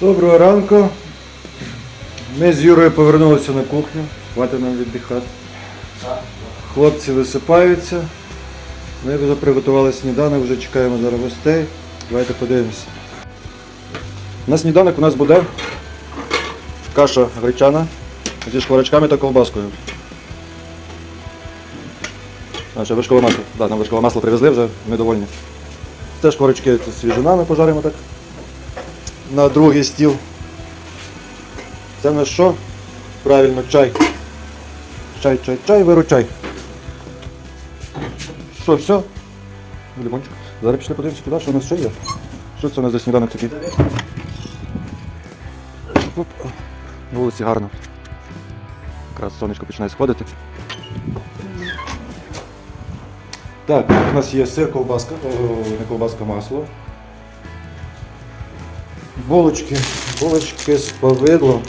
Доброго ранку. Ми з Юрою повернулися на кухню. Хватить нам віддихати. Хлопці висипаються. Ми вже приготували сніданок, вже чекаємо зараз гостей. Давайте подивимося. На сніданок у нас буде каша гречана зі шкварочками та ковбаскою. А, ще вершкове масло. Да, нам вершкове масло привезли вже, ми довольні. Це шкварочки це свіжина ми пожаримо так. На другий стіл. Це в нас що? Правильно, чай. Чай, чай, чай, виручай. Що, все? Лимончик. Зараз пішли подивимося туди, що у нас ще є. Що це у нас за сніданок такий? Оп. На вулиці гарно. Якраз сонечко починає сходити. Так, у нас є сир, ковбаска, о, не ковбаска, масло. Булочки, булочки з повидлом,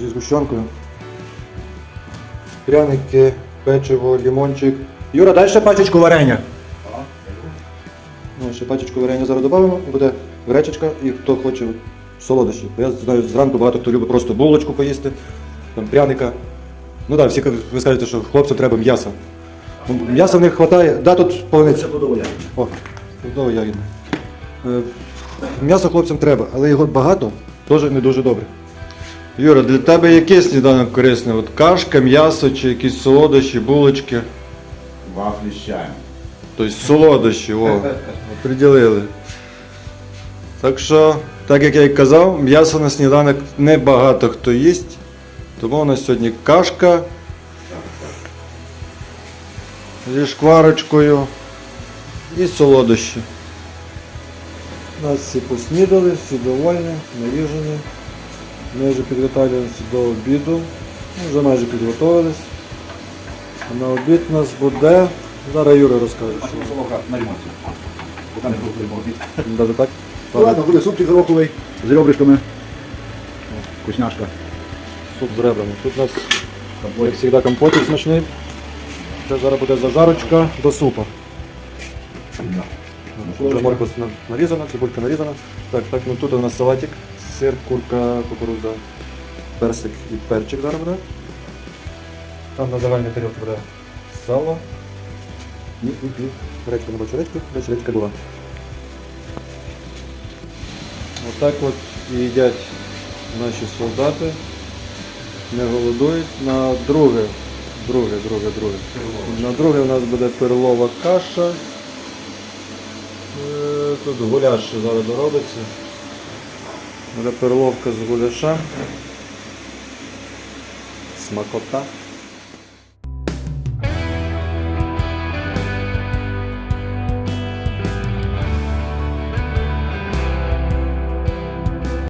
зі згущенкою. Пряники, печиво, лимончик. Юра, дай ще пачечку варення. Ну, ще пачечку варення зараз додамо, буде гречечка і хто хоче солодощі. Я знаю, зранку багато хто любить просто булочку поїсти, там пряника. Ну так, всі ви скажете, що хлопцям треба м'яса. Ну, М'яса в них вистачає. Да, тут полуниця. О, чудово ягідне. М'ясо хлопцям треба, але його багато, теж не дуже добре. Юра, для тебе який сніданок корисний? От кашка, м'ясо чи якісь солодощі, булочки? Вафлі з чаєм. Тобто солодощі, о, приділили. Так що, так як я і казав, м'ясо на сніданок не багато хто їсть. Тому у нас сьогодні кашка зі шкварочкою і солодощі. Нас всі поснідали, всі довольні, наїжені. Ми вже підготовлюємося до обіду. Ми вже майже підготовились. На обід у нас буде. Зараз Юра розкаже. що. Солоха на ремонті. Не ремонт. Даже так? Ну ладно, буде супчик гороховий з ребришками. Вкусняшка. Суп з ребрами. Тут у нас, як завжди, компотик смачний. Це зараз буде зажарочка до супа. Морква на- нарізана, цибулька нарізана. Так, так, ну тут у нас салатик, сир, курка, кукурудза, персик і перчик зараз буде. Там на загальній тарілці буде сало. Ні, ні, ні. Речка не бачу речки, десь речка була. Отак от і їдять наші солдати. Не голодують. На друге, друге, друге, друге. На друге у нас буде перлова каша. Тут гуляш зараз доробиться. Буде перловка з гуляша. Смакота.